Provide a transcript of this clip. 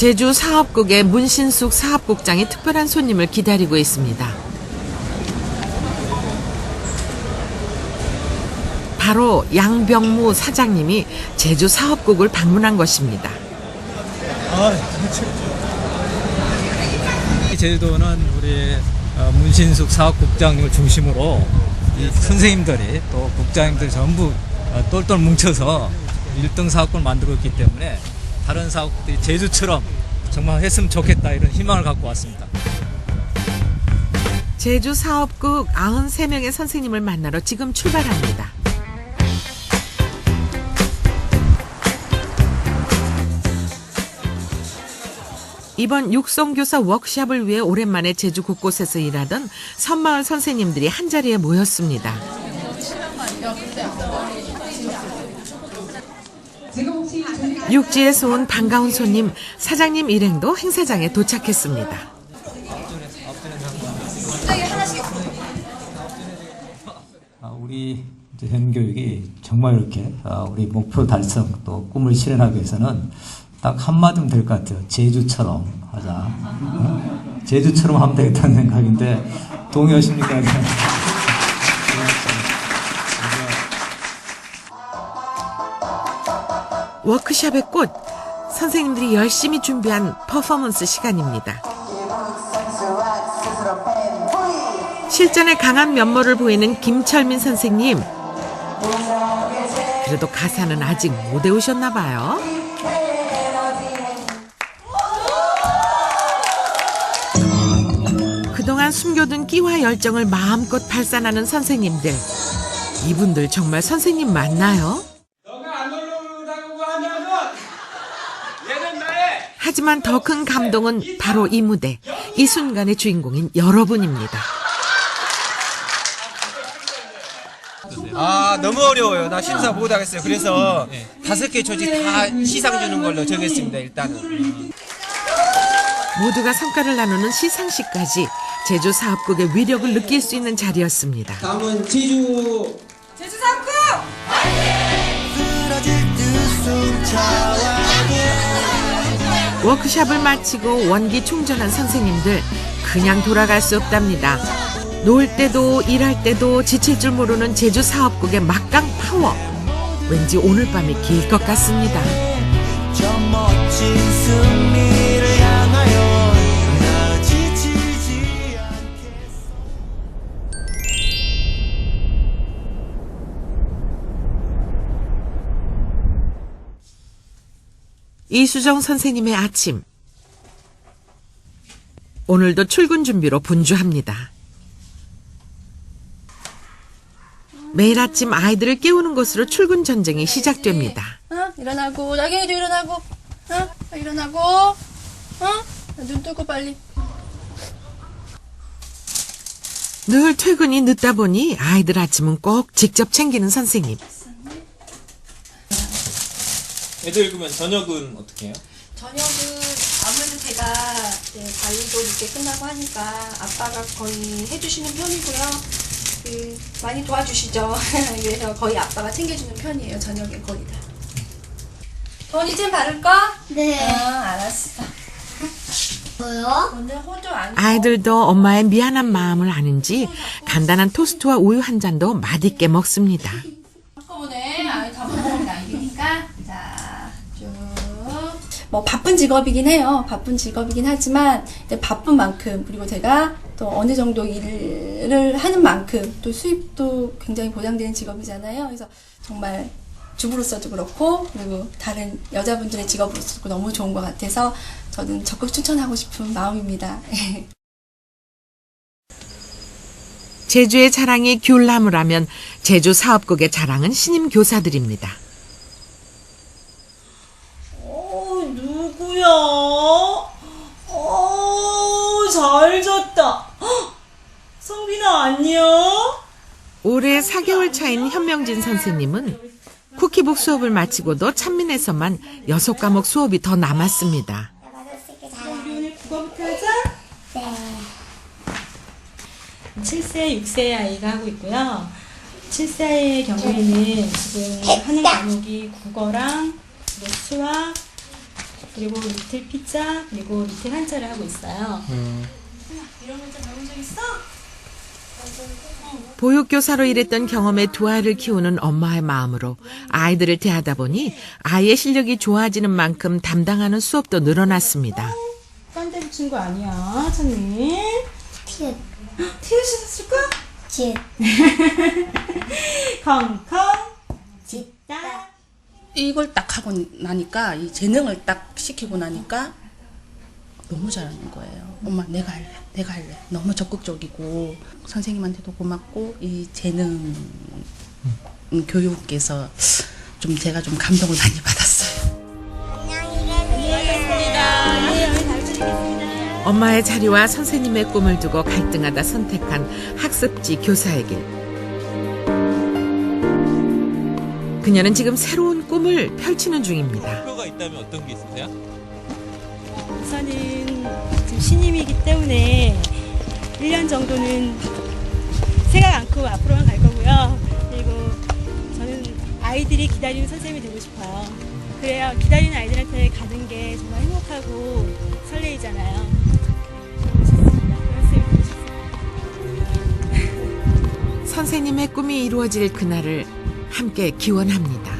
제주 사업국의 문신숙 사업국장이 특별한 손님을 기다리고 있습니다. 바로 양병무 사장님이 제주 사업국을 방문한 것입니다. 이 제주도는 우리 어, 문신숙 사업국장님을 중심으로 이 선생님들이 또 국장님들 전부 어, 똘똘 뭉쳐서 1등 사업권을 만들었기 때문에 다른 사업국들이 제주처럼 정말 했으면 좋겠다 이런 희망을 갖고 왔습니다. 제주 사업국 93명의 선생님을 만나러 지금 출발합니다. 이번 육성교사 워크샵을 위해 오랜만에 제주 곳곳에서 일하던 선마을 선생님들이 한자리에 모였습니다. 육지에서 온 반가운 손님 사장님 일행도 행사장에 도착했습니다. 아, 우리 현교육이 정말 이렇게 아, 우리 목표 달성 또 꿈을 실현하기 위해서는 딱 한마디면 될 것 같아요. 제주처럼 하자. 어? 제주처럼 하면 되겠다는 생각인데 동의하십니까? 워크샵의 꽃 선생님들이 열심히 준비한 퍼포먼스 시간입니다. 실전에 강한 면모를 보이는 김철민 선생님. 그래도 가사는 아직 못 외우셨나 봐요. 그동안 숨겨둔 끼와 열정을 마음껏 발산하는 선생님들. 이분들 정말 선생님 맞나요? 너가 안 올라오다고 하면은 얘는 나의 하지만 더 큰 감동은 바로 이 무대, 이 순간의 주인공인 여러분입니다. 아 너무 어려워요. 나 심사 못 하겠어요. 그래서 다섯 개 조직 다 시상 주는 걸로 정했습니다. 일단은. 모두가 성과를 나누는 시상식까지 제주 사업국의 위력을 느낄 수 있는 자리였습니다. 다음은 제주 워크샵을 마치고 원기 충전한 선생님들 그냥 돌아갈 수 없답니다. 놀 때도 일할 때도 지칠 줄 모르는 제주 사업국의 막강 파워. 왠지 오늘 밤이 길 것 같습니다. 이수정 선생님의 아침. 오늘도 출근 준비로 분주합니다. 매일 아침 아이들을 깨우는 것으로 출근 전쟁이 시작됩니다. 어? 일어나고 나경이도 일어나고 어? 일어나고 어? 눈 뜨고 빨리 늘 퇴근이 늦다 보니 아이들 아침은 꼭 직접 챙기는 선생님. 애들 읽으면 저녁은 어떻게 해요? 저녁은 아무래도 제가 이제 관리도 늦게 끝나고 하니까 아빠가 거의 해주시는 편이고요 그, 많이 도와주시죠 그래서 거의 아빠가 챙겨주는 편이에요 저녁에 거의 다 돈이좀 바를 까? 네. 어 알았어 뭐요? 오늘 호주 안 아이들도 엄마의 미안한 마음을 아는지 간단한 토스트와 우유 한 잔도 맛있게 먹습니다. 한꺼번에 아이 다 먹으면 나이니까 자쭉 뭐 바쁜 직업이긴 해요. 바쁜 직업이긴 하지만 바쁜 만큼 그리고 제가 또 어느 정도 일을 하는 만큼 또 수입도 굉장히 보장되는 직업이잖아요. 그래서 정말 주부로서도 그렇고 그리고 다른 여자분들의 직업으로서도 너무 좋은 것 같아서 저는 적극 추천하고 싶은 마음입니다. 제주의 자랑이 귤나무라면 제주 사업국의 자랑은 신임 교사들입니다. 어, 누구야? 어, 잘 잤다. 헉, 성빈아, 안녕? 올해 4개월 차인 현명진 선생님은 쿠키북 수업을 마치고도 찬민에서만 6과목 수업이 더 남았습니다. 오늘 국어부터 하자. 네. 7세, 6세 아이가 하고 있고요. 7세의 경우에는 지금 하는 과목이 국어랑 뭐 수학, 그리고 리틀 피자, 그리고 리틀 한자를 하고 있어요. 이런 문자 배운 적 있어? 보육교사로 일했던 경험에 두 아이를 키우는 엄마의 마음으로 아이들을 대하다 보니 아이의 실력이 좋아지는 만큼 담당하는 수업도 늘어났습니다. 딴데 붙인 거 아니야, 찬님? 티읕 티우셨을 까 짓 컹컹 짓다. 이걸 딱 하고 나니까 이 재능을 딱 시키고 나니까 너무 잘하는 거예요. 엄마 내가 할래, 내가 할래. 너무 적극적이고 선생님한테도 고맙고 이 재능 음, 교육에서 좀 제가 좀 감동을 많이 받았어요. 엄마의 자리와 선생님의 꿈을 두고 갈등하다 선택한 학습지 교사의 길. 그녀는 지금 새로운 꿈을 펼치는 중입니다. 목표가 있다면 어떤 게 있으세요? 우선은 지금 신임이기 때문에 1년 정도는 생각 않고 앞으로만 갈 거고요. 그리고 저는 아이들이 기다리는 선생님이 되고 싶어요. 그래야 기다리는 아이들한테 가는 게 정말 행복하고 설레이잖아요. 선생님의 꿈이 이루어질 그날을 함께 기원합니다.